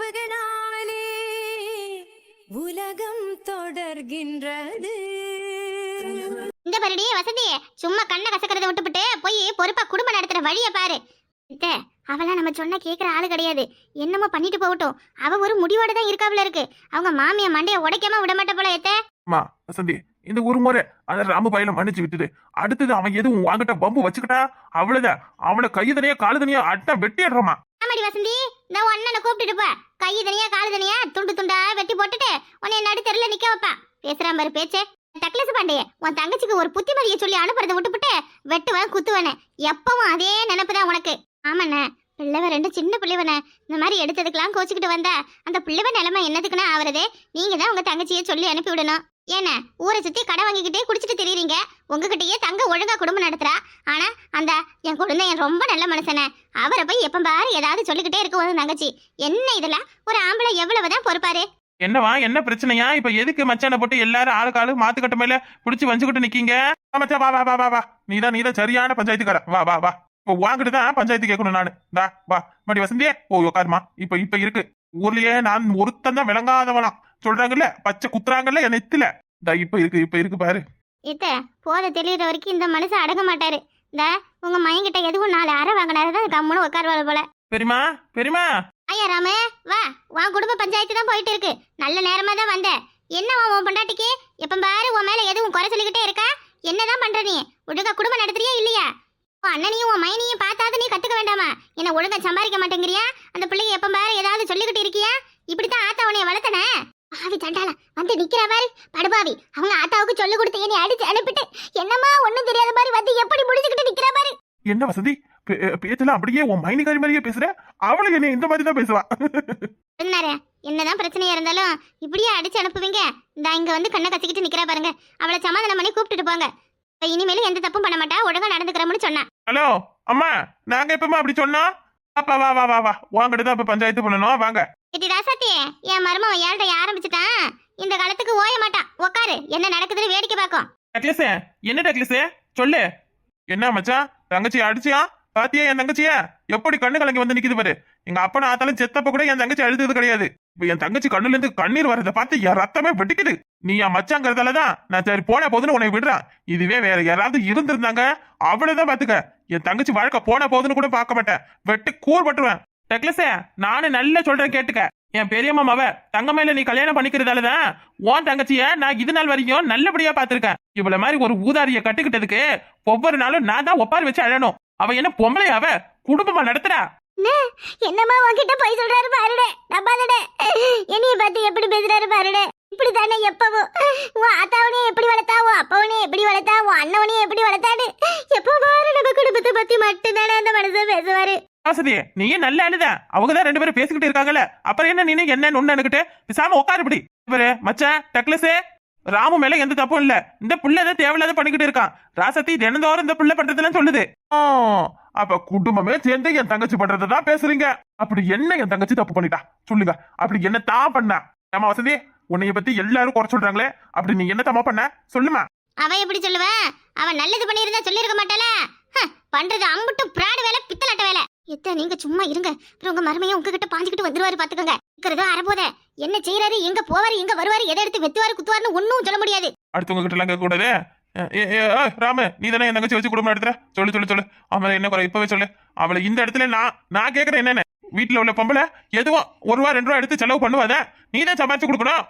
ஞாபகனாலே உலகம் தொடர்கின்றது. இந்த பருடி வசதி சும்மா கண்ணை கசக்கிறத விட்டுப்புட்டு போய் பொறுப்பா குடும்பம் நடத்துற வழிய பாரு. இத்த அவளாம் நம்ம சொன்னா கேக்குற ஆளு கிடையாது. என்னமோ பண்ணிட்டு போகட்டும். அவ ஒரு முடிவோட தான் இருக்காப்புல இருக்கு. அவங்க மாமிய மண்டைய உடைக்காம விட மாட்ட போல ஏத்த அம்மா வசந்தி இந்த ஒரு முறை அந்த ராம பயில மன்னிச்சு விட்டுடு. அடுத்தது அவன் எதுவும் வாங்கிட்ட பம்பு வச்சுக்கிட்டா? அவ்வளவுதான். அவனை கையை தனியா காலு தனியா அட்டா வெட்டிடுறமா ஆமாடி வசந்தி. நான் உன் அண்ணனை கூப்பிட்டுட்டு போ. கை தனியா காலு தனியா துண்டு துண்டா வெட்டி போட்டுட்டு உன்னை நடு தெருல நிக்க வைப்பேன். பேசுறான் பாரு பேச்சே. தக்லஸ் பாண்டிய உன் தங்கச்சிக்கு ஒரு புத்திமதியை சொல்லி அனுப்புறதை விட்டுப்புட்டு வெட்டுவேன் குத்துவேனே எப்பவும் அதே நினைப்பு தான் உனக்கு. ஆமாண்ணே பிள்ளைவ ரெண்டு சின்ன பிள்ளைவனை. இந்த மாதிரி எடுத்ததுக்கெல்லாம் கோச்சிக்கிட்டு வந்தா அந்த பிள்ளைவ நிலைமை என்னதுக்குன்னா ஆவறதே? நீங்க தான் உங்க தங்கச்சியை சொல்லி அனுப்பி விடணும் ஏன்னா ஊரை சுத்தி கடை வாங்கிக்கிட்டே குடிச்சிட்டு தெரியுறீங்க? உங்ககிட்டயே தங்க ஒழுங்கா குடும்பம் நடத்துறா? ஆனா அந்த என் குழந்தை என் ரொம்ப நல்ல மனுஷனே. அவரை போய் எப்ப பாரு ஏதாவது சொல்லிக்கிட்டே இருக்க ஒரு தங்கச்சி. என்ன இதெல்லாம்? ஒரு ஆம்பளை எவ்வளவுதான் பொறுப்பாரு? என்னவா என்ன பிரச்சனையா? இப்ப எதுக்கு மச்சான போட்டு எல்லாரும் ஆளுக்கு ஆளு மாத்துக்கட்ட மேல புடிச்சு வஞ்சுக்கிட்டு நிக்கீங்க? வா வா வா வா வா வா. நீதான் நீதான் சரியான பஞ்சாயத்துக்கார வா வா வா. இப்போ வாங்கிட்டு தான் பஞ்சாயத்து கேட்கணும் நானு. தா வா. மடி வசந்தியே ஓ உட்காருமா இப்ப இப்ப இருக்கு. ஊர்லயே நான் ஒருத்தன் தான் விளங்காதவனாம். சொல்றாங்கல்ல பச்சை குத்துறாங்கல்ல என் நெத்தில தா இப்ப இருக்கு இப்ப இருக்கு பாரு. இத்த போத தெளிகிற வரைக்கும் இந்த மனுஷன் அடங்க மாட்டாரு. இந்த உங்க மயங்கிட்ட எதுவும் நாலு அரை வாங்கினாரு தான் கம்முன்னு உட்காருவாரு போல. பெரியமா பெரியமா ஐயா ராமு வா உன் குடும்ப பஞ்சாயத்து தான் போயிட்டு இருக்கு. நல்ல நேரமா தான் வந்த. என்ன உன் பொண்டாட்டிக்கு? எப்ப பாரு உன் மேல எதுவும் குறை சொல்லிக்கிட்டே இருக்கா? என்னதான் பண்ற நீ? ஒழுங்கா குடும்பம் நடத்துறியா இல்லையா? உன் அண்ணனையும் உன் மைனியும் பார்த்தாது நீ கத்துக்க வேண்டாமா? என்ன ஒழுங்கா சம்பாதிக்க மாட்டேங்கிறியா? அந்த பிள்ளைங்க எப்ப பாரு ஏதாவது சொல்லிக்கிட்டு இருக்கியா? இப்படித்தான் ஆத்தா உன்னைய வளர்த்தன. பாவி தண்டால வந்து நிக்கிறா பாரு. படுபாவி அவங்க ஆத்தாவுக்கு சொல்லி கொடுத்து என்னை அடிச்சு அனுப்பிட்டு என்னமா ஒண்ணும் தெரியாத மாதிரி வந்து எப்படி முடிச்சுக்கிட்டு நிக்கிறா பாரு? என்ன வசதி? பேச்செல்லாம் அப்படியே உன் மைனிகாரி மாதிரியே பேசுற? அவளும் என்ன இந்த மாதிரி தான் பேசுவா என்னதான் பிரச்சனையா இருந்தாலும் இப்படியே அடிச்சு அனுப்புவீங்க? இந்த இங்க வந்து கண்ணை கத்திக்கிட்டு நிக்கிறா பாருங்க. அவளை சமாதானம் பண்ணி கூப்பிட்டுட்டு போங்க. இனிமேலும் எந்த தப்பும் பண்ண மாட்டா ஒழுங்கா நடந்துக்கிறோம்னு சொன்னா. ஹலோ அம்மா நாங்க எப்பமா அப்படி சொன்னோம்? அப்பா வா வா வா வா. வாங்கிட்டு தான் இப்ப பஞ்சாயத்து பண்ணணும் வாங்க. இட்டி ராசாத்தி என் மருமவன் ஏழ்ட்ட ஆரம்பிச்சுட்டான் இந்த காலத்துக்கு ஓய மாட்டான் உக்காரு. என்ன நடக்குதுன்னு வேடிக்கை பார்க்கும். டக்லஸ் என்ன டக்லஸ் சொல்லு. என்ன மச்சான் தங்கச்சி அடிச்சியா? பாத்தியா என் தங்கச்சிய? எப்படி கண்ணு கலங்கி வந்து நிக்குது பாரு. எங்க அப்பா ஆத்தாலும் செத்தப்ப கூட என் தங்கச்சி அழுதது கிடையாது. இப்ப என் தங்கச்சி கண்ணுல இருந்து கண்ணீர் வரதை பார்த்து என் ரத்தமே வெட்டிக்குது நீ என் மச்சாங்கிறதாலதான் நான் சரி போன போதுன்னு உன்னை விடுறேன். இதுவே வேற யாராவது இருந்திருந்தாங்க அவ்வளவுதான் பாத்துக்க. என் தங்கச்சி வாழ்க்கை போன போதுன்னு கூட பார்க்க மாட்டேன். வெட்டு கூர் பட்டுருவேன். டக்லஸே நானும் நல்லா சொல்றேன் கேட்டுக்க. என் பெரியம்மா மவ தங்கமேல நீ கல்யாணம் பண்ணிக்கிறதாலதான் உன் தங்கச்சிய நான் இது நாள் வரைக்கும் நல்லபடியா பாத்திருக்கேன் இவ்வளவு மாதிரி ஒரு ஊதாரிய கட்டுக்கிட்டதுக்கு ஒவ்வொரு நாளும் நான் தான் ஒப்பாரி வச்சு அழணும். அவ என்ன பொம்பளை அவ? குடும்பமா நடத்துறா? என்னம்மா உன்கிட்ட போய் சொல்றாரு பாருடே. நம்பாதடே என்னைய பார்த்து எப்படி பேசுறாரு பாருடே. இப்படி தானே எப்பவும். உன் ஆத்தாவனையும் எப்படி வளர்த்தா உன் அப்பாவனையும் எப்படி வளர்த்தா உன் அண்ணவனையும் எப்படி வளர்த்தான்னு. எப்போ பாரு நம்ம குடும்பத்தை பத்தி மட்டும்தானே அந்த வசதி நீயே நல்ல அழுத அவங்க தான் ரெண்டு பேரும் பேசிக்கிட்டு இருக்காங்கல்ல. அப்புறம் என்ன நீ என்ன நொண்ணுக்கிட்டு பேசாம உட்காரு இப்படி. இவரு மச்சான் டக்லஸே ராமு மேல எந்த தப்பும் இல்ல. இந்த புள்ள ஏதோ தேவையில்லாத பண்ணிக்கிட்டு இருக்கான். ராசத்தி தினந்தோறும் இந்த புள்ள பண்றதுலாம் சொல்லுது. அப்ப குடும்பமே சேர்ந்து என் தங்கச்சி பண்றதுதான் பேசுறீங்க. அப்படி என்ன என் தங்கச்சி தப்பு பண்ணிட்டா? சொல்லுங்க. அப்படி என்ன தான் பண்ண? ஏமா வசதி உன்னைய பத்தி எல்லாரும் குறை சொல்றாங்களே. அப்படி நீ என்ன தமா பண்ண? சொல்லுமா. அவ எப்படி சொல்லுவேன் அவன் நல்லது பண்ணிருந்தா சொல்லிருக்க மாட்டாள? பண்றது அம்புட்டு பிராடு வேலை பித்தலாட்ட வேலை. எத்த நீங்க சும்மா இருங்க. அப்புறம் உங்க மருமையை உங்ககிட்ட பாஞ்சுக்கிட்டு வந்துருவாரு பாத்துக்கோங்க. இருக்கிறதோ அறப்போத என்ன செய்யறாரு எங்க போவாரு எங்க வருவாரு எதை எடுத்து வெத்துவாரு குத்துவாருன்னு ஒன்னும் சொல்ல முடியாது. அடுத்தவங்க கிட்ட எல்லாம் கேட்க கூடாது ராம ராமு நீ தானே என் தங்கச்சி வச்சு குடும்பம் நடத்துற? சொல்லு சொல்லு சொல்லு. அவளை என்ன குறை இப்பவே சொல்லு. அவளை இந்த இடத்துல நான் நான் கேக்குறேன் என்னன்னு. வீட்டுல உள்ள பொம்பளை எதுவும் ஒரு ரூபா ரெண்டு ரூபா எடுத்து செலவு பண்ணுவாத. நீ தான் சமாளிச்சு கொடுக்கணும்.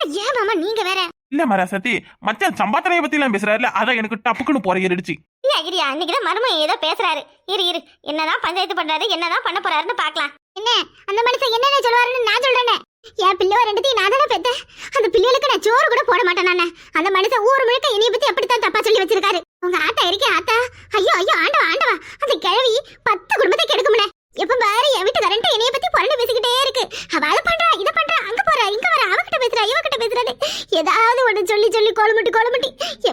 ஏன் மாமா நீங்க வேற? இல்ல மராசத்தி மச்சான் சம்பாத்தனைய பத்தி எல்லாம் பேசுறாருல அதான் எனக்கு டப்புக்குன்னு போற ஏறிடுச்சு. இல்ல கிரியா இன்னைக்குதான் மருமன் ஏதோ பேசுறாரு. இரு இரு என்னதான் பஞ்சாயத்து பண்றாரு என்னதான் பண்ண போறாருன்னு பாக்கலாம். என்ன அந்த மனுஷன் என்னென்ன சொல்லுவாருன்னு நான் சொல்றேனே? என் பிள்ளை ரெண்டுத்தையும் நான் தானே பெத்தேன்? அந்த பிள்ளைகளுக்கு நான் சோறு கூட போட மாட்டேன் நானே. அந்த மனுஷன் ஊர் முழுக்க என்னைய பத்தி அப்படித்தான் தப்பா சொல்லி வச்சிருக்காரு. உங்க ஆத்தா இருக்கே ஆத்தா. ஐயோ ஐயோ ஆண்டவா ஆண்டவா. அந்த கிழவி பத்து குடும்பத்தை கெடுக்கும்னே. எப்ப பாரு என் வீட்டு கரண்ட் என்னைய பத்தி புரண்டு பேசிக்கிட்டே இருக்கு. அவ அதை பண்றா இதை பண்றா அங்க போறா இங்க வரா அவகிட்ட பேசுறா இவகிட்ட பேசுறாரு ஏதாவது ஒண்ணு சொல்லி சொல்லி கோலமுட்டி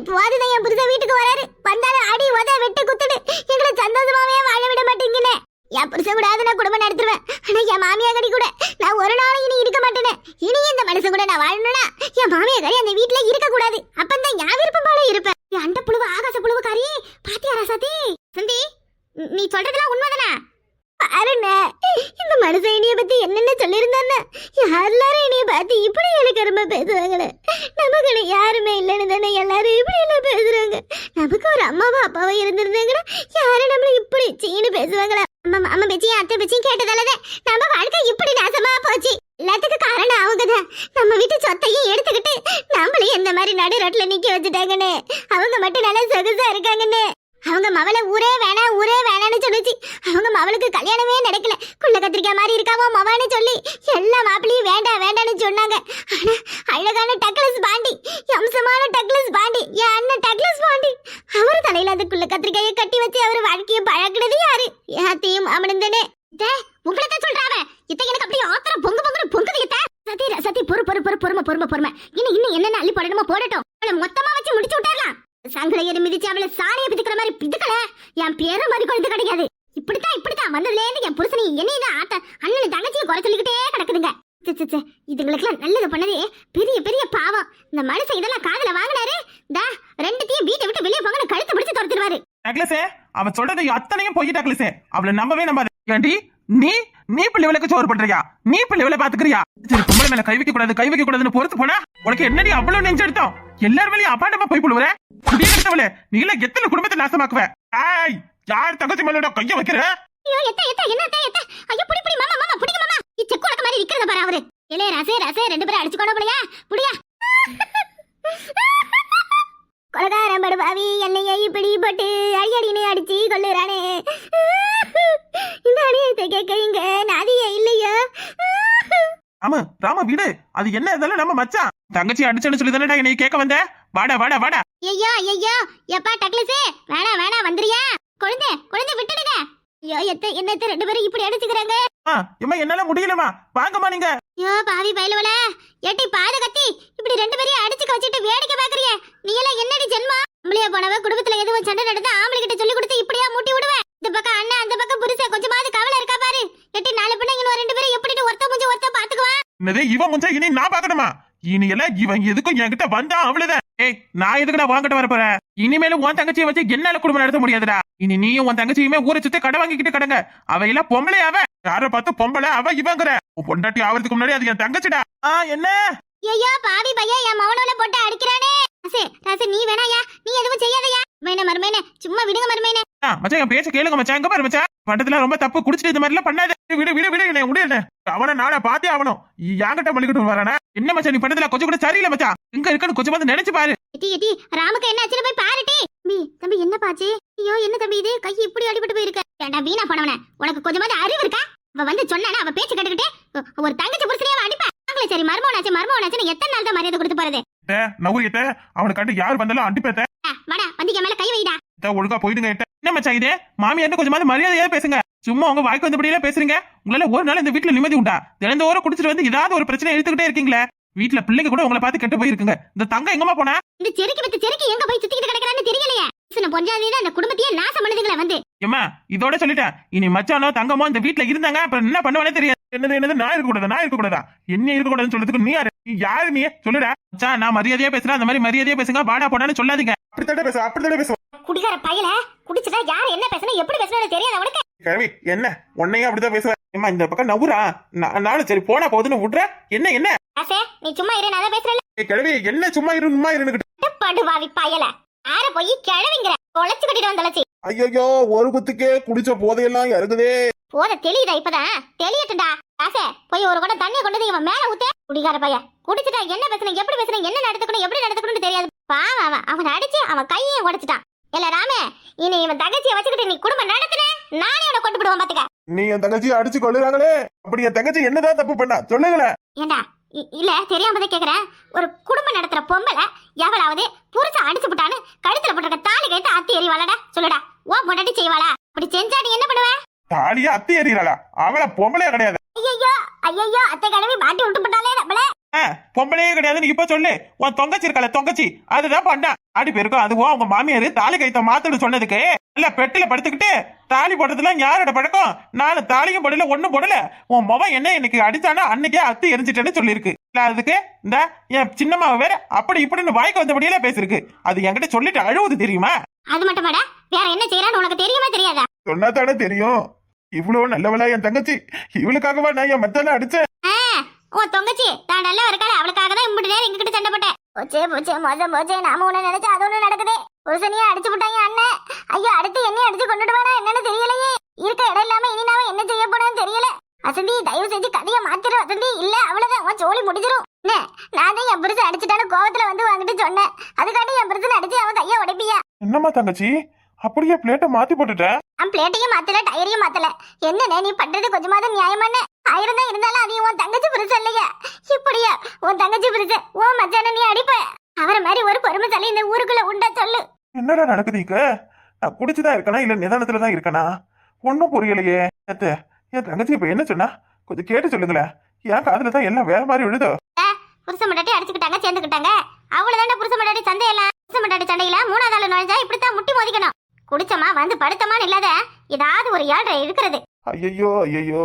கோலமுட்டி தான் என் புருஷன் வீட்டுக்கு வராரு. வந்தாலும் அடி உத வெட்டு குத்துடு. எங்களை சந்தோஷமாவே வாழ விட மாட்டேங்கன்னு என் புருஷன் கூட நான் குடும்பம் நடத்துருவேன். ஆனா என் மாமியா கடி கூட நான் ஒரு நாள் இனி இருக்க மாட்டேனே. இனி இந்த மனுஷன் கூட நான் வாழணும்னா என் மாமியா கறி அந்த வீட்டுல இருக்க கூடாது அப்பந்தான் என் விருப்பம் போல இருப்பேன். அண்ட புழுவு ஆகாச புழுவு காரி பாத்தியா ராசாத்தி சந்தி நீ சொல்றதெல்லாம் உண்மைதானா? பாருண்ணே மனுஷன் இனிய பத்தி என்னென்ன சொல்லியிருந்தானே எல்லாரும் இனிய பார்த்து இப்படி எனக்கு ரொம்ப பேசுவாங்களே நமக்கு யாருமே இல்லைன்னு தானே எல்லாரும் இப்படி எல்லாம் பேசுறாங்க. நமக்கு ஒரு அம்மாவா அப்பாவா இருந்திருந்தாங்கன்னா யாரும் நம்மள இப்படி சீனு பேசுவாங்களா? அம்மா அம்மா பேச்சியும் அத்தை பேச்சியும் கேட்டதாலதே நம்ம வாழ்க்கை இப்படி நாசமா போச்சு. எல்லாத்துக்கும் காரணம் அவங்க தான் நம்ம வீட்டு சொத்தையும் எடுத்துக்கிட்டு நம்மளையும் இந்த மாதிரி நடு ரோட்ல நிக்க வச்சுட்டாங்கன்னு. அவங்க மட்டும் நல்லா சொகுசா இருக்காங்கன்னு. அவங்க மவளை ஊரே வேணாம் ஊரே வேணாம்னு அவங்க மவளுக்கு கல்யாணமே நடக்கல. குள்ள கத்திரிக்காய் மாதிரி இருக்காவோ மவான்னு சொல்லி. எல்லா மாப்பிளையும் வேண்டாம் வேண்டாம்னு சொன்னாங்க. ஆனா அழகான டக்லஸ் பாண்டி. அம்சமான டக்லஸ் பாண்டி. என் அண்ணன் டக்லஸ் பாண்டி. அவர் தலையில அந்த குள்ள கத்திரிக்காயை கட்டி வச்சு அவர் வாழ்க்கையை பழக்கினது யாரு? யாத்தையும் அவனும் தானே. உங்களை தான் சொல்றாவ இத்த எனக்கு அப்படியே ஆத்திரம் பொங்கு பொங்கு பொங்குது இத்த. சத்தி சத்தி பொறு பொறு பொறு பொறுமை பொறுமை பொறுமை. இன்னும் இன்னும் என்னென்ன அள்ளி போடணுமோ போடட்டும். அவளை மொத்தமா வச்சு முடிச்சு விட்டாரலாம் சங்கரையர் மிதிச்சு அவளை சாணியை பிதுக்கிற மாதிரி பிதுக்கல. என் பேரும் மாதிரி குழந்தை கிடையாது இப்படித்தான் இப்படித்தான். வந்ததுல இருந்து என் புருஷனை என்னையும் தான் ஆத்த அண்ணன் தங்கச்சியும் குறை சொல்லிக்கிட்டே கிடக்குதுங்க. ச்சே, இதுங்களுக்கெல்லாம் நல்லது பண்ணது. பெரிய பெரிய பாவம். இந்த மனுஷன் இதெல்லாம் காதல வாங்கினாரு. தா ரெண்டுத்தையும் வீட்டை விட்டு வெளியே போங்கன்னு கழுத்து பிடிச்சு துரத்துருவாரு டக்ளஸே அவ சொல்றது அத்தனையும் போய் டக்ளஸே. அவளை நம்பவே நம்பாது ஏண்டி நீ நீ பிள்ளைகளுக்கு சோறு பண்றியா நீ பிள்ளைகளை பாத்துக்கிறியா? சரி பொம்பளை மேல கை வைக்க கூடாது கை வைக்க கூடாதுன்னு பொறுத்து போனா உனக்கு என்னடி அவ்வளவு நெஞ்சு எடுத்தோம் எல்லார் வெளியே அப்பாண்டமா போய் புழுவுற? குடியெடுத்தவளே நீ எல்லாம் எத்தனை குடும்பத்தை நாசமாக்குவ? ஆய் யார் தங்கச்சி மேலோட கைய வைக்கிற? ஐயோ எத்த எத்த என்ன எத்த எத்த? ஐயோ புடி புடி மாமா மாமா புடிங்க மாமா. இ செக்கு உலக்க மாதிரி நிக்கிறத பாரு அவரு. இளைய ரசே ரசே ரெண்டு பேரும் போலயா? புடியா? கொலகாரம் படுபாவி என்னைய இப்படி போட்டு அடியடினு அடிச்சு கொள்ளுறானே இந்த அடியத்தை கேட்க இங்க நாதியே இல்லையோ? ஆமா ராம வீடு. அது என்ன இருந்தாலும் நம்ம மச்சான்? தங்கச்சி அடிச்சேன்னு சொல்லி என்னை கேட்க வந்த? வாடா வாடா வாடா. ஐயோ ஐயோ. எப்பா டக்ளஸே வேணா வேணா வந்துறியா குழந்தை குழந்தை விட்டுடுங்க. ஐயோ எத்த என்னத்த ரெண்டு பேரும் இப்படி அடிச்சுக்கிறாங்க? ஆ இம்மா என்னால முடியலமா வாங்கம்மா நீங்க. ஐயோ பாவி பயலுவல ஏட்டி பாத கத்தி. இப்படி ரெண்டு பேரையும் அடிச்சுக்க வச்சுட்டு வேடிக்கை பாக்குறிய நீ எல்லாம் என்னடி ஜென்மா ஆம்பளையா போனவ குடும்பத்துல எதுவும் சண்டை நடந்தா ஆம்பளை கிட்ட சொல்லி கொடுத்து இப்படியா மூட்டி விடுவேன் இந்த பக்கம் அண்ணன் அந்த பக்கம் புருஷன் கொஞ்சமாவது கவலை இருக்கா பாரு. எட்டி நாலு பிள்ளைங்க இன்னும் ரெண்டு பேரும் எப்படிட்டு ஒருத்த முடிஞ்சு ஒருத்த பாத்துக்குவான் என்னது இவன் முஞ்சா? இனி நான் பாக்கணுமா இனி எல்லாம் இவன் எதுக்கும் என்கிட்ட வந்தா அவ்வளவுதான். ஏய் நான் எதுக்குடா வாங்கிட்டு வர போறேன் இனிமேலும் உன் தங்கச்சியை வச்சு என்னால குடும்பம் நடத்த முடியாதுடா. இனி நீயும் உன் தங்கச்சியுமே ஊரை சுத்தி கடை வாங்கிக்கிட்டு கடங்க. அவ எல்லாம் பொம்பளை அவ. யார பார்த்து பொம்பளை அவ இவங்கிற. பொண்டாட்டி ஆவறதுக்கு முன்னாடி அது என் தங்கச்சிடா. ஆ என்ன? ஐயோ பாவி பையன் என் மவனோட போட்டு அடிக்கிறானே. ராசே ராசே நீ வேணாயா நீ எதுவும் செய்யாதயா. மேன மருமேனே சும்மா விடுங்க மருமேனே. மச்சான் என் பேச்ச கேளுங்க மச்சான். எங்க பாரு மச்சான்? பண்டத்துல ரொம்ப தப்பு. குடிச்சிட்டு இந்த மாதிரி எல்லாம் பண்ணாத. விடு விடு விடு என்ன அவனை நாளை பார்த்தே ஆகணும் யாங்கிட்ட மல்லிக்கிட்டு வரானா? என்ன மச்சான் நீ பண்ணதுல கொஞ்சம் கூட சரியில்லை மச்சான் எங்க இருக்குன்னு கொஞ்சம் வந்து நினைச்சு பாரு. எட்டி எட்டி ராமுக்கு என்ன ஆச்சுன்னு போய் பாருட்டி தம்பி தம்பி என்ன பாச்சு? ஐயோ என்ன தம்பி இது? கை இப்படி அடிபட்டு போயிருக்க. ஏண்டா வீணா போனவன. உனக்கு கொஞ்சமாவது அறிவு இருக்கா? அவ வந்து சொன்னானா அவ பேச்சு கேட்டுக்கிட்டு ஒரு தங்கச்சி புருஷனையே அடிப்பா. நாங்களே சரி மர்மவனாச்சு மர்மவனாச்சுன்னு எத்தனை நாள் தான் மரியாதை கொடுத்து போறது? நவுரியத்த அவனை கண்டு யார் வந்தாலும் அடிப்பேத்த வாடா வந்து என் மேல கை வைடா. ஒழுங்கா போயிடுங்க. என்ன மச்சான் இது? மாமியார்னு கொஞ்சமாவது மரியாதையா பேசுங்க. சும்மா உங்க வாய்க்கு வந்தபடியெல்லாம் பேசுறீங்க? உங்களால ஒரு நாள் இந்த வீட்டுல நிம்மதி உண்டா? தினந்தோறும் குடிச்சிட்டு வந்து ஏதாவது ஒரு பிரச்சனை எடுத்துக்கிட்டே இருக்கீங்களே? வீட்டுல பிள்ளைங்க கூட உங்களை பார்த்து கெட்டு போயிருக்குங்க. இந்த தங்கம் எங்கம்மா போனா? இந்த செருக்கி வித்து செருக்கி எங்க போய் சுத்திக்கிட்டு கிடக்குறான்னு தெரியலையே. சின்ன பொஞ்சாதி தான் அந்த குடும்பத்தையே நாசம் பண்ணுதுங்களே வந்து. ஏம்மா இதோட சொல்லிட்டேன். இனி மச்சானோ தங்கமோ இந்த வீட்ல இருந்தாங்க அப்புறம் என்ன பண்ணுவானே தெரியாது. என்னது என்னது நான் இருக்க கூடாது நான் இருக்க கூடாதா என்ன இருக்க கூடாதுன்னு சொல்றதுக்கு நீ யாரு? நீ யாரு நீ சொல்லுடா. மச்சான் நான் மரியாதையா பேசுறேன். அந்த மாதிரி மரியாதையா பேசுங்க. வாடா போடான்னு சொல்லாதீங்க. அப்படித்தானே பேச அப்படித்தானே பேசுவோம் குடிகார பையல குடிச்சிட்டா யார் என்ன பேசணும் எப்படி பேசணும் தெரியாது அவனுக்கு. கிழவி என்ன? உன்னையும் அப்படிதான் பேசுவேன் ஏம்மா இந்த பக்கம் நவுரா நான் நானும் சரி போனா போகுதுன்னு விடுற என்ன என்ன? ஆசே நீ சும்மா இரு நான் பேசுறேன் ஏய், கிழவி என்ன சும்மா இரு சும்மா இருந்துகிட்டு படுவாவி பயல. யார போய் கிழவிங்கிற தொலைச்சு கட்டிட்டு வந்து தொலைச்சி ஐயோ ஒரு குத்துக்கே குடிச்ச போதையெல்லாம் இறங்குதே. போத தெளியுதா இப்பதான்? தெளியட்டுடா. ஆசை போய் ஒரு கூட தண்ணியை கொண்டு இவன் மேல ஊத்து. குடிகார பையன் குடிச்சிட்டா என்ன பேசணும் எப்படி பேசணும் என்ன நடத்துக்கணும் எப்படி நடத்துக்கணும்னு தெரியாது. பாவம் அவன் அவன் அடிச்சு அவன் கையை உடைச்சிட்டான். இல்ல ராமே இனி இவன் தகச்சியை வச்சுக்கிட்டு நீ குடும்பம் நடத்துன. நானே உன்னை கொண்டு விடுவான் பாத்துக்க. நீ என் தங்கச்சியை அடிச்சு கொள்ளுறாங்களே அப்படி என் தங்கச்சி என்னதான் தப்பு பண்ணா? சொல்லுங்களேன் ஏண்டா இ- இல்ல தெரியாமதே கேக்குறேன். ஒரு குடும்பம் நடத்துற பொம்பளை எவளாவது புருஷன் அடிச்சு விட்டான்னு கழுத்துல போட்டிருக்க தாலி கைத்து அத்தி எறிவாளடா? சொல்லுடா ஓ பொண்டாட்டி செய்வாளா? அப்படி செஞ்சா நீ என்ன பண்ணுவ? தாலியா அத்தி எறியறாளா அவள பொம்பளையா கிடையாது. ஐயோ ஐயோ அத்தை கிழவி மாட்டி விட்டு போட்டாலே நம்மள. பொம்பளையே கிடையாது நீ இப்ப சொல்லு. உன் தொங்கச்சி இருக்கல தொங்கச்சி. அதுதான் பண்ணா. ஆடி பேருக்கும் அதுவும் அவங்க மாமியாரு தாலி கைத்த மாத்துடு சொன்னதுக்கு. இல்ல பெட்டில படுத்துக்கிட்டு தாலி போடுறதுலாம் யாரோட பழக்கம்? நானும் தாலியும் போடல ஒண்ணும் போடல. உன் முகம் என்ன இன்னைக்கு அடிச்சானா அன்னைக்கே அத்து எரிஞ்சிட்டேன்னு சொல்லியிருக்கு. இல்ல அதுக்கு? இந்த என் சின்னம்மாவை வேற அப்படி இப்படின்னு வாய்க்கு வந்தபடியில பேசிருக்கு அது என்கிட்ட சொல்லிட்டு அழுவுது தெரியுமா? அது மட்டுமாடா வேற என்ன செய்யறான்னு உனக்கு தெரியுமா தெரியாதா? சொன்னா தானே தெரியும். இவ்வளவு நல்லவளா என் தங்கச்சி. இவளுக்காகவா நான் என் மச்சான அடிச்சேன். உன் தொங்கச்சி தான் நல்லா இருக்காள. அவளுக்காக தான் இம்புட்டு நேரம் எங்ககிட்ட சண்டை போட்டேன். போச்சே போச்சே மோசம் போச்சே நாம ஒண்ணு நினைச்சா அது ஒண்ணு நடக்குது. புருஷனையும் அடிச்சு விட்டாங்க அண்ணன் ஐயோ அடுத்து என்னையும் அடிச்சு கொண்டுட்டு வானா என்னன்னு தெரியலையே. இருக்க இடம் இல்லாம இனி நாம என்ன செய்ய போறோம்னு தெரியல. வசந்தி தயவு செஞ்சு கதைய மாத்திரு வசந்தி. இல்ல அவ்வளவுதான். உன் சோழி முடிஞ்சிரும். என்ன நான் தான் என் புருஷன் அடிச்சுட்டாலும் கோவத்துல வந்து வாங்கிட்டு சொன்னேன். அதுக்காட்டி என் புருஷன் அடிச்சு அவன் கைய உடைப்பியா. என்னம்மா தங்கச்சி? அப்படியே பிளேட்டை மாத்தி போட்டுட்டேன் நான் பிளேட்டையும் மாத்தல டயரையும் மாத்தல. என்னண்ணே நீ பண்றது கொஞ்சமாவது நியாயமான ஆயிரம் தான் இருந்தாலும் அதையும் உன் தங்கச்சி இல்லையா. இப்படியா உன் தங்கச்சி புருஷன் உன் மச்சான நீ அடிப்ப. அவரை மாதிரி ஒரு பொறுமைசாலி இந்த ஊருக்குள்ள உண்டா சொல்லு. என்னடா நடக்குது இங்க? நான் குடிச்சுதான் இருக்கனா? இல்ல நிதானத்துல தான் இருக்கனா? ஒன்னும் புரியலையே. அத்தை, என் தங்கச்சி இப்ப என்ன சொன்னா? கொஞ்சம் கேட்டு சொல்லுங்களேன். என் காதுல தான் எல்லாம் வேற மாதிரி விழுதோ? புருஷன் மட்டாட்டி அடிச்சுக்கிட்டாங்க சேர்ந்துக்கிட்டாங்க. அவ்வளவுதான்டா புருஷன் மட்டாட்டி சண்டையெல்லாம். புருஷன் மட்டாட்டி சண்டையில மூணாவது ஆளு நுழைஞ்சா இப்படித்தான் முட்டி மோதிக்கணும். குடிச்சமா வந்து படுத்தமான்னு இல்லாத ஏதாவது ஒரு ஏழரை இருக்கிறது ஐயோ ஐயோ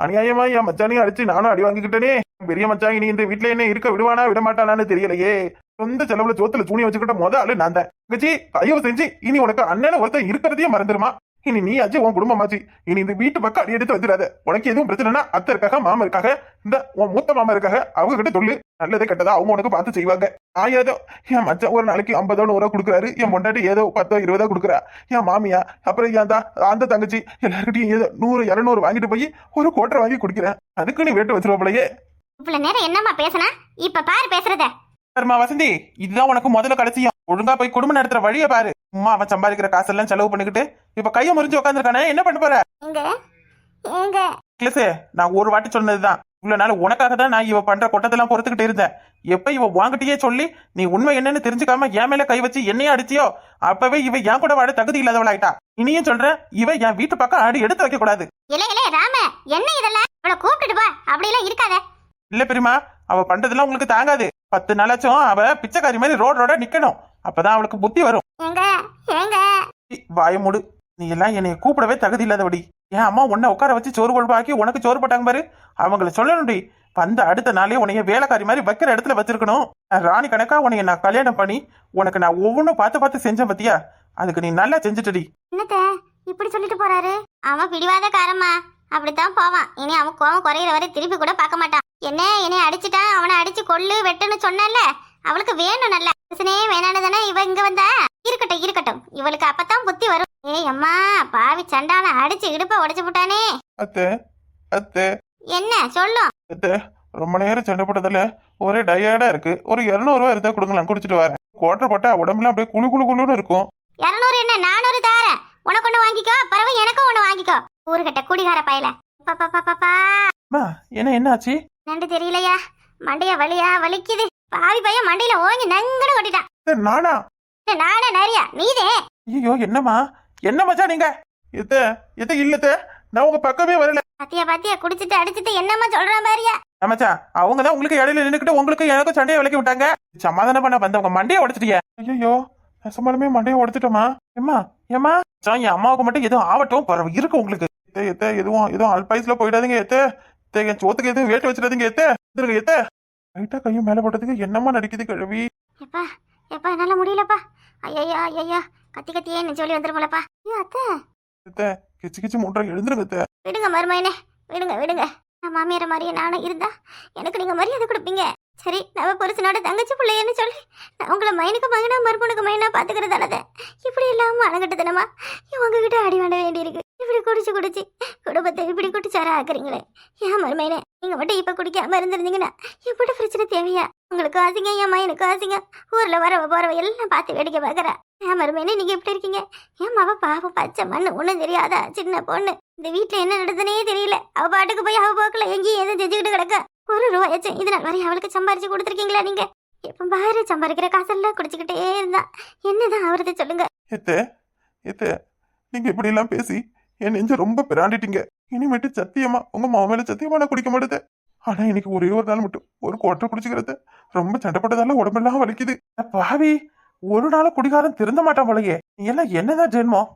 அநியாயமா என் மச்சானையும் அடிச்சு நானும் அடி வாங்கிக்கிட்டேனே. பெரிய மச்சாங்க நீ இந்த வீட்டுல என்ன இருக்க விடுவானா விட மாட்டானான்னு தெரியலையே. சொந்த செலவுல சோத்துல தூணி வச்சுக்கிட்ட முத ஆளு நான் தான். தயவு செஞ்சு இனி உனக்கு அண்ணன ஒருத்தன் இருக்கிறதையே மறந்துருமா. இனி நீ ஆச்சு உன் குடும்பமாச்சு. இனி இந்த வீட்டு பக்கம் அடி எடுத்து வச்சிடாத உனக்கு எதுவும் பிரச்சனைனா அத்தை இருக்காக மாமா இருக்காக இந்த உன் மூத்த மாமா இருக்காக அவங்க கிட்ட சொல்லு. நல்லது கெட்டதா அவங்க உனக்கு பார்த்து செய்வாங்க. நான் ஏதோ என் மச்சான் ஒரு நாளைக்கு ஐம்பதோ நூறுவா கொடுக்குறாரு. என் பொண்டாட்டி ஏதோ பத்தோ இருபதோ கொடுக்குறா. என் மாமியா அப்புறம் என் தா அந்த தங்கச்சி எல்லாருக்கிட்டையும் ஏதோ நூறு இரநூறு வாங்கிட்டு போய் ஒரு கோட்டரை வாங்கி குடிக்கிறேன் அதுக்கு நீ வேட்டு வச்சிருவாப்பிலையே இவ்வளவு நேரம் என்னம்மா பேசுனா? இப்ப பாரு பேசுறத. சரிம்மா வசந்தி இதுதான் உனக்கு முதல்ல கடைசியும் ஒழுங்கா போய் குடும்பம் நடத்துற வழியை பாரு. உமா அவன் சம்பாதிக்கிற காசெல்லாம் செலவு பண்ணிக்கிட்டு இப்ப கைய முறிஞ்சு உட்காந்துருக்கானே என்ன பண்ண போற? கிளசு நான் ஒரு வாட்டி சொன்னதுதான். இவ்வளவு நாள் உனக்காக தான் நான் இவ பண்ற கொட்டத்தெல்லாம் பொறுத்துக்கிட்டு இருந்தேன். எப்ப இவ வாங்கிட்டே சொல்லி நீ உண்மை என்னன்னு தெரிஞ்சுக்காம என் மேல கை வச்சு என்னையே அடிச்சியோ அப்பவே இவ என் கூட வாழ தகுதி இல்லாதவளாயிட்டா. இனியும் சொல்றேன் இவ என் வீட்டு பக்கம் ஆடி எடுத்து வைக்க கூடாது. இல்ல இல்ல ராம என்ன இதெல்லாம்? அவளை கூப்பிட்டுட்டு போ அப்படிலாம் இருக்காத. இல்ல பெரியமா அவ பண்றதெல்லாம் உங்களுக்கு தாங்காது. பத்து நாளாச்சும் அவ பிச்சைக்காரி மாதிரி ரோட் ரோட நிக்கணும். அப்பதான் அவளுக்கு புத்தி வரும். வாய மூடு. நீ எல்லாம் என்னைய கூப்பிடவே தகுதி இல்லாதபடி. என் அம்மா உன்னை உட்கார வச்சு சோறு குழம்பாக்கி உனக்கு சோறு போட்டாங்க பாரு. அவங்கள சொல்லணும்டி. வந்த அடுத்த நாளே உன்னைய வேலைக்காரி மாதிரி வைக்கிற இடத்துல வச்சிருக்கணும். ராணி கணக்கா உன்னைய நான் கல்யாணம் பண்ணி உனக்கு நான் ஒவ்வொன்றும் பார்த்து பார்த்து செஞ்சேன் பத்தியா? அதுக்கு நீ நல்லா செஞ்சுட்டடி. இப்படி சொல்லிட்டு போறாரு? அவன் பிடிவாத காரமா அப்படித்தான் போவான். இனி அவன் கோவம் குறையிற வரை திருப்பி கூட பார்க்க மாட்டான். என்ன என்னை அடிச்சுட்டான். அவனை அடிச்சு கொல்லு வெட்டுன்னு சொன்னல அவளுக்கு வேணும் நல்ல. புருஷனே வேணான்னு தானே இவ இங்க வந்தா? இருக்கட்டும் இருக்கட்டும். இவளுக்கு அப்பதான் புத்தி வரும். ஏய் அம்மா பாவி சண்டான அடிச்சு இடுப்ப உடைச்சு விட்டானே. அத்தை அத்தை. என்ன சொல்லும் அத்தை ரொம்ப நேரம் சண்டை போட்டதுல ஒரே டயர்டா இருக்கு. ஒரு இரநூறுவா இருந்தா கொடுங்களேன் குடிச்சிட்டு வரேன். கோட்டை போட்டா உடம்புலாம் அப்படியே குளு குளு குளுன்னு இருக்கும். இரநூறு என்ன நானூறு தாரேன் உனக்கு ஒண்ணு வாங்கிக்கோ பறவை எனக்கும் ஒண்ணு வாங்கிக்கோ. ஊருகட்ட குடிகார பயல. பாப்பா என்ன என்னாச்சு? நண்டு தெரியலையா? மண்டைய வலியா வலிக்குது. பாவி பையன் மண்டையில ஓங்கி நங்கட கொட்டிட்டான் அத்தை, நானா? நானே நிறையா நீதே. ஐயோ என்னம்மா? என்ன மச்சான் நீங்க? எத்த எத்த இல்லத்த நான் உங்க பக்கமே வரல. பாத்தியா பாத்தியா குடிச்சிட்டு அடிச்சிட்டு என்னம்மா சொல்ற மாதிரியா? மச்சா அவங்க தான் உங்களுக்கு இடையில நின்னுக்கிட்டு உங்களுக்கு எனக்கும் சண்டையை விளக்கி விட்டாங்க. சமாதானம் பண்ண வந்தவங்க மண்டையை உடைச்சிட்டிய. ஐயோ நெசமாலுமே மண்டையை உடைச்சிட்டோமா? ஏம்மா ஏம்மா? மச்சான், என் அம்மாவுக்கு மட்டும் எதுவும் ஆவட்டும் பரவ இருக்கு உங்களுக்கு. எத்த எத்த எதுவும் எதுவும் அல்பாயுஸ்ல போயிடாதீங்க எத்த. என் சோத்துக்கு எதுவும் வேட்டு வச்சிடாதீங்க எத்த. இருங்க எத்த. லைட்டா கையும் மேல போட்டதுக்கு என்னம்மா நடிக்குது கிழவி? எப்பா எப்பா என்னால முடியலப்பா. ஐயா ஐயா கத்தி கத்தியே என்ன சொல்லி வந்துருமலப்பா. ஐயோ அத்தை. எத்த கிச்சு கிச்சு மூன்றரை எழுந்துருங்க எத்த. விடுங்க மருமையனே விடுங்க விடுங்க. நான் மாமியார மாதிரியே நானும் இருந்தா எனக்கு நீங்க மரியாதை கொடுப்பீங்க. சரி நம்ம புருஷனோட தங்கச்சி பிள்ளையன்னு சொல்லி. நான் உங்களை மைனுக்கு மகனா மறுபனுக்கு மைனா பாத்துக்கிறதானத இப்படி இல்லாமல் அணங்கட்டுத்தனமா இவங்ககிட்ட அடி வாங்க வேண்டியிருக்கு? இப்படி குடிச்சு குடிச்சு குடும்பத்தை இப்படி குடிச்சாரா ஆக்குறீங்களே ஏன் மருமையனே நீங்கள் மட்டும் இப்போ குடிக்காம இருந்திருந்தீங்கன்னா எப்படி பிரச்சனை தேவையா? உங்களுக்கு ஆசைங்க என் மைனுக்கு ஆசைங்க. ஊரில் வரவ போகிறவ எல்லாம் பார்த்து வேடிக்கை பார்க்குறா. ஏன் மருமையனே நீங்கள் எப்படி இருக்கீங்க? ஏன் அவள் பாவம் பச்சை மண்ணு ஒன்றும் தெரியாதா? சின்ன பொண்ணு. இந்த வீட்டில் என்ன நடந்தனே தெரியல. அவள் பாட்டுக்கு போய் அவள் போக்கில் எங்கேயும் எதுவும் செஞ்சுக்கிட்டு கிடக்க? ஒரு ரூபாயாச்சும் இது நாள் வரையும் அவளுக்கு சம்பாரிச்சு கொடுத்துருக்கீங்களா நீங்க? எப்ப பாரு சம்பாதிக்கிற காசெல்லாம் குடிச்சுக்கிட்டே இருந்தா. என்னதான் ஆவறது சொல்லுங்க. எத்த எத்த நீங்க இப்படி எல்லாம் பேசி என் நெஞ்ச ரொம்ப பிராண்டிட்டீங்க. இனிமேட்டு சத்தியமா உங்க மாவு மேல சத்தியமா நான் குடிக்க மாட்டேன். ஆனா இன்னைக்கு ஒரே ஒரு நாள் மட்டும். ஒரு குவாட்டர் குடிச்சுக்கிறது ரொம்ப சண்டைப்பட்டதால உடம்பெல்லாம் வலிக்குது. பாவி ஒரு நாள் குடிகாரம் திருந்த மாட்டான் போலயே. நீ எல்லாம் என்னதான் ஜென்மம்?